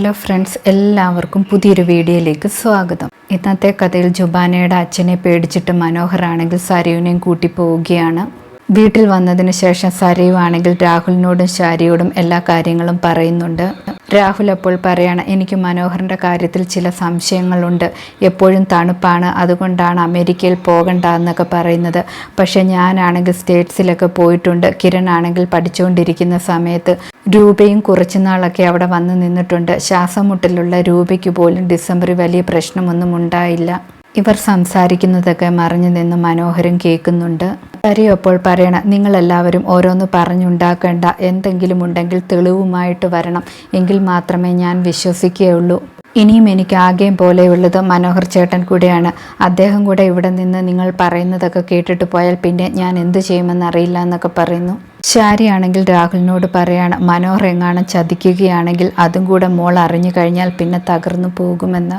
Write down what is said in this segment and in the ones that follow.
Hello friends എല്ലാവർക്കും പുതിയൊരു വീഡിയോയിലേക്ക് സ്വാഗതം. ഇന്നത്തെ കഥയിൽ ജുബാനയുടെ അച്ഛനെ പേടിച്ചിട്ട് മനോഹറാണെങ്കിൽ സരയുവിനെയും കൂട്ടി പോവുകയാണ്. വീട്ടിൽ വന്നതിന് ശേഷം സരയു ആണെങ്കിൽ രാഹുലിനോടും ശാരിയോടും എല്ലാ കാര്യങ്ങളും പറയുന്നുണ്ട്. രാഹുൽ അപ്പോൾ പറയാണ് എനിക്ക് മനോഹറിന്റെ കാര്യത്തിൽ ചില സംശയങ്ങളുണ്ട്. എപ്പോഴും തണുപ്പാണ്. അതുകൊണ്ടാണ് അമേരിക്കയിൽ പോകണ്ട എന്നൊക്കെ പറയുന്നത്. പക്ഷേ ഞാനാണെങ്കിൽ സ്റ്റേറ്റ്സിലൊക്കെ പോയിട്ടുണ്ട്. കിരൺ ആണെങ്കിൽ പഠിച്ചുകൊണ്ടിരിക്കുന്ന സമയത്ത് രൂപയും കുറച്ചു നാളൊക്കെ അവിടെ വന്നു നിന്നിട്ടുണ്ട്. ശ്വാസമുട്ടലുള്ള രൂപയ്ക്ക് പോലും ഡിസംബറിൽ വലിയ പ്രശ്നമൊന്നും ഉണ്ടായില്ല. ഇവർ സംസാരിക്കുന്നതൊക്കെ മറിഞ്ഞു നിന്ന് മനോഹരം കേൾക്കുന്നുണ്ട്. ഹരി അപ്പോൾ പറയണം നിങ്ങളെല്ലാവരും ഓരോന്ന് പറഞ്ഞുണ്ടാക്കേണ്ട എന്തെങ്കിലും ഉണ്ടെങ്കിൽ തെളിവുമായിട്ട് വരണം. എങ്കിൽ മാത്രമേ ഞാൻ വിശ്വസിക്കുകയുള്ളൂ. ഇനിയും എനിക്ക് ആകെയും പോലെയുള്ളത് മനോഹർ ചേട്ടൻ കൂടെയാണ്. അദ്ദേഹം കൂടെ ഇവിടെ നിന്ന് നിങ്ങൾ പറയുന്നതൊക്കെ കേട്ടിട്ട് പോയാൽ പിന്നെ ഞാൻ എന്ത് ചെയ്യുമെന്ന് അറിയില്ല എന്നൊക്കെ പറയുന്നു. ശാരിയാണെങ്കിൽ രാഹുലിനോട് പറയാണ് മനോഹർ എങ്ങാനും ചതിക്കുകയാണെങ്കിൽ അതും കൂടെ മോൾ അറിഞ്ഞു കഴിഞ്ഞാൽ പിന്നെ തകർന്നു പോകുമെന്ന്.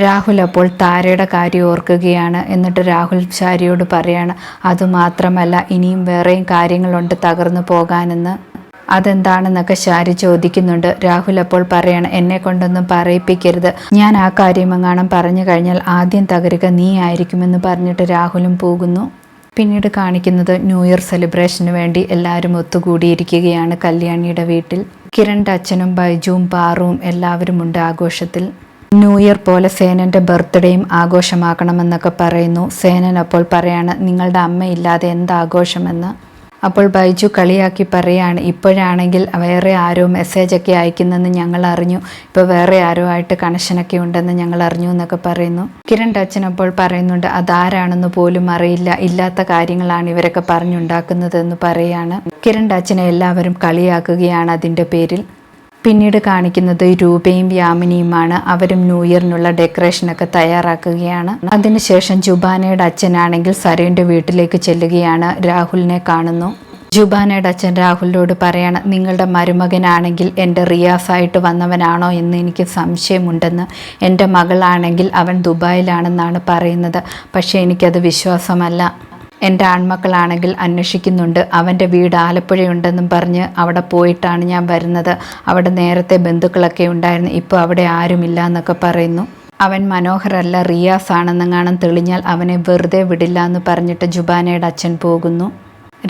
രാഹുൽ അപ്പോൾ താരയുടെ കാര്യം ഓർക്കുകയാണ്. എന്നിട്ട് രാഹുൽ ശാരിയോട് പറയാണ് അതുമാത്രമല്ല ഇനിയും വേറെയും കാര്യങ്ങളുണ്ട് തകർന്നു പോകാനെന്ന്. അതെന്താണെന്നൊക്കെ ശാരി ചോദിക്കുന്നുണ്ട്. രാഹുൽ അപ്പോൾ പറയണം എന്നെ കൊണ്ടൊന്നും പറയിപ്പിക്കരുത്. ഞാൻ ആ കാര്യം കാര്യമെങ്ങാണം പറഞ്ഞു കഴിഞ്ഞാൽ ആദ്യം തകരുക നീ ആയിരിക്കുമെന്ന് പറഞ്ഞിട്ട് രാഹുലും പോകുന്നു. പിന്നീട് കാണിക്കുന്നത് ന്യൂ ഇയർ സെലിബ്രേഷന് വേണ്ടി എല്ലാവരും ഒത്തുകൂടിയിരിക്കുകയാണ് കല്യാണിയുടെ വീട്ടിൽ. കിരണിന്റെ അച്ഛനും ബൈജുവും പാറുവും എല്ലാവരും ഉണ്ട് ആഘോഷത്തിൽ. ന്യൂ ഇയർ പോലെ സേനന്റെ ബർത്ത്ഡേയും ആഘോഷമാക്കണമെന്നൊക്കെ പറയുന്നു. സേനൻ അപ്പോൾ പറയാണ് നിങ്ങളുടെ അമ്മയില്ലാതെ എന്താഘോഷമെന്ന്? അപ്പോൾ ബൈജു കളിയാക്കി പറയാണ് ഇപ്പോഴാണെങ്കിൽ വേറെ ആരോ മെസ്സേജൊക്കെ അയക്കുന്നെന്ന് ഞങ്ങൾ അറിഞ്ഞു. ഇപ്പോൾ വേറെ ആരോ ആയിട്ട് കണക്ഷനൊക്കെ ഉണ്ടെന്ന് ഞങ്ങൾ അറിഞ്ഞു എന്നൊക്കെ പറയുന്നു. കിരൺ അച്ഛൻ അപ്പോൾ പറയുന്നുണ്ട് അതാരാണെന്ന് പോലും അറിയില്ല. ഇല്ലാത്ത കാര്യങ്ങളാണ് ഇവരൊക്കെ പറഞ്ഞുണ്ടാക്കുന്നതെന്ന് പറയാണ്. കിരൺ അച്ഛനെ എല്ലാവരും കളിയാക്കുകയാണ് അതിന്റെ പേരിൽ. പിന്നീട് കാണിക്കുന്നത് രൂപയും യാമിനിയുമാണ് അവരും ന്യൂ ഇയറിനുള്ള ഡെക്കറേഷനൊക്കെ തയ്യാറാക്കുകയാണ്. അതിനുശേഷം ജുബാനയുടെ അച്ഛനാണെങ്കിൽ സരയുടെ വീട്ടിലേക്ക് ചെല്ലുകയാണ്. രാഹുലിനെ കാണുന്നു. ജുബാനയുടെ അച്ഛൻ രാഹുലിനോട് പറയണം നിങ്ങളുടെ മരുമകനാണെങ്കിൽ എന്റെ റിയാസായിട്ട് വന്നവനാണോ എന്ന് എനിക്ക് സംശയമുണ്ടെന്ന്. എന്റെ മകളാണെങ്കിൽ അവൻ ദുബായിലാണെന്നാണ് പറയുന്നത്. പക്ഷേ എനിക്കത് വിശ്വാസമല്ല. എന്റെ ആൺമക്കളാണെങ്കിൽ അന്വേഷിക്കുന്നുണ്ട്. അവന്റെ വീട് ആലപ്പുഴയുണ്ടെന്നും പറഞ്ഞ് അവിടെ പോയിട്ടാണ് ഞാൻ വരുന്നത്. അവിടെ നേരത്തെ ബന്ധുക്കളൊക്കെ ഉണ്ടായിരുന്നു. ഇപ്പോൾ അവിടെ ആരുമില്ല എന്നൊക്കെ പറയുന്നു. അവൻ മനോഹരല്ല റിയാസ് ആണെന്നെങ്ങാനും തെളിഞ്ഞാൽ അവനെ വെറുതെ വിടില്ല എന്ന് പറഞ്ഞിട്ട് ജുബാനയുടെ അച്ഛൻ പോകുന്നു.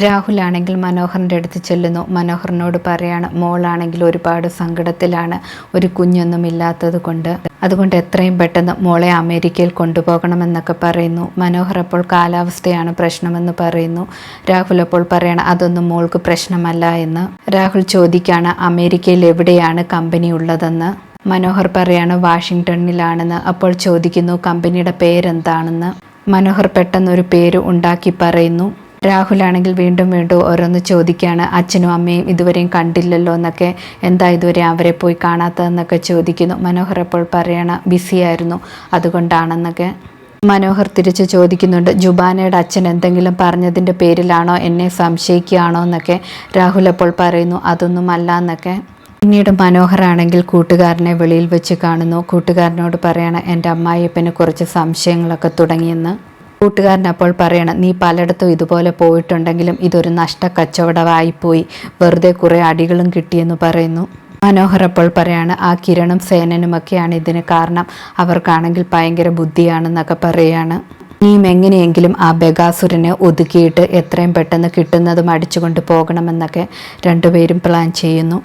രാഹുലാണെങ്കിൽ മനോഹറിന്റെ അടുത്ത് ചെല്ലുന്നു. മനോഹറിനോട് പറയാണ് മോളാണെങ്കിൽ ഒരുപാട് സങ്കടത്തിലാണ്. ഒരു കുഞ്ഞൊന്നും ഇല്ലാത്തത് കൊണ്ട്. അതുകൊണ്ട് എത്രയും പെട്ടെന്ന് മോളെ അമേരിക്കയിൽ കൊണ്ടുപോകണമെന്നൊക്കെ പറയുന്നു. മനോഹർ അപ്പോൾ കാലാവസ്ഥയാണ് പ്രശ്നമെന്ന് പറയുന്നു. രാഹുൽ അപ്പോൾ പറയണം അതൊന്നും മോൾക്ക് പ്രശ്നമല്ല എന്ന്. രാഹുൽ ചോദിക്കാണ് അമേരിക്കയിൽ എവിടെയാണ് കമ്പനി ഉള്ളതെന്ന്? മനോഹർ പറയാണ് വാഷിങ്ടണിലാണെന്ന് അപ്പോൾ ചോദിക്കുന്നു കമ്പനിയുടെ പേരെന്താണെന്ന്? മനോഹർ പെട്ടെന്നൊരു പേര് ഉണ്ടാക്കി പറയുന്നു. രാഹുലാണെങ്കിൽ വീണ്ടും വീണ്ടും ഓരോന്ന് ചോദിക്കുകയാണ് അച്ഛനും അമ്മയും ഇതുവരെയും കണ്ടില്ലല്ലോ എന്നൊക്കെ എന്താ ഇതുവരെ അവരെ പോയി കാണാത്തതെന്നൊക്കെ ചോദിക്കുന്നു. മനോഹർ എപ്പോൾ പറയണ ബിസിയായിരുന്നു അതുകൊണ്ടാണെന്നൊക്കെ. മനോഹർ തിരിച്ച് ചോദിക്കുന്നുണ്ട് ജുബാനയുടെ അച്ഛൻ എന്തെങ്കിലും പറഞ്ഞതിന്റെ പേരിലാണോ? എന്നെ സംശയിക്കുകയാണോ? എന്നൊക്കെ രാഹുൽ അപ്പോൾ പറയുന്നു അതൊന്നും അല്ല എന്നൊക്കെ. പിന്നീട് മനോഹറാണെങ്കിൽ കൂട്ടുകാരനെ വെളിയിൽ വെച്ച് കാണുന്നു. കൂട്ടുകാരനോട് പറയണം എന്റെ അമ്മായിയപ്പനെ കുറച്ച് സംശയങ്ങളൊക്കെ തുടങ്ങിയെന്ന്. കൂട്ടുകാരൻ അപ്പോൾ പറയണം നീ പലയിടത്തും ഇതുപോലെ പോയിട്ടുണ്ടെങ്കിലും ഇതൊരു നഷ്ട കച്ചവടമായിപ്പോയി വെറുതെ കുറേ അടികളും കിട്ടിയെന്ന് പറയുന്നു. മനോഹർ അപ്പോൾ പറയാണ് ആ കിരണും സേനനുമൊക്കെയാണ് ഇതിന് കാരണം. അവർക്കാണെങ്കിൽ ഭയങ്കര ബുദ്ധിയാണെന്നൊക്കെ പറയുകയാണ് ഇനിയും എങ്ങനെയെങ്കിലും ആ ബഗാസുരനെ ഒതുക്കിയിട്ട് എത്രയും പെട്ടെന്ന് കിട്ടുന്നതും അടിച്ചുകൊണ്ട് പോകണമെന്നൊക്കെ രണ്ടുപേരും പ്ലാൻ ചെയ്യുന്നു.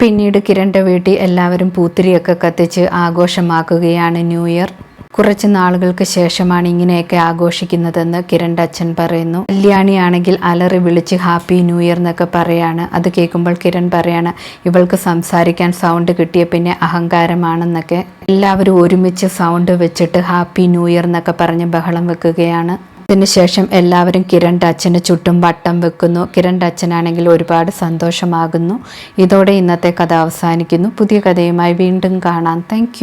പിന്നീട് കിരണിന്റെ വീട്ടിൽ എല്ലാവരും പൂത്തിരിയൊക്കെ കത്തിച്ച് ആഘോഷമാക്കുകയാണ് ന്യൂ ഇയർ. കുറച്ച് നാളുകൾക്ക് ശേഷമാണ് ഇങ്ങനെയൊക്കെ ആഘോഷിക്കുന്നതെന്ന് കിരൺ അച്ഛൻ പറയുന്നു. കല്യാണിയാണെങ്കിൽ അലറി വിളിച്ച് ഹാപ്പി ന്യൂ ഇയർ എന്നൊക്കെ പറയാണ്. അത് കേൾക്കുമ്പോൾ കിരൺ പറയാണ് ഇവൾക്ക് സംസാരിക്കാൻ സൗണ്ട് കിട്ടിയ പിന്നെ അഹങ്കാരമാണെന്നൊക്കെ. എല്ലാവരും ഒരുമിച്ച് സൗണ്ട് വെച്ചിട്ട് ഹാപ്പി ന്യൂ ഇയർ എന്നൊക്കെ പറഞ്ഞ് ബഹളം വെക്കുകയാണ്. അതിനുശേഷം എല്ലാവരും കിരൺ അച്ഛന് ചുറ്റും വട്ടം വെക്കുന്നു. കിരൺ അച്ഛനാണെങ്കിൽ ഒരുപാട് സന്തോഷമാകുന്നു. ഇതോടെ ഇന്നത്തെ കഥ അവസാനിക്കുന്നു. പുതിയ കഥയുമായി വീണ്ടും കാണാം. താങ്ക്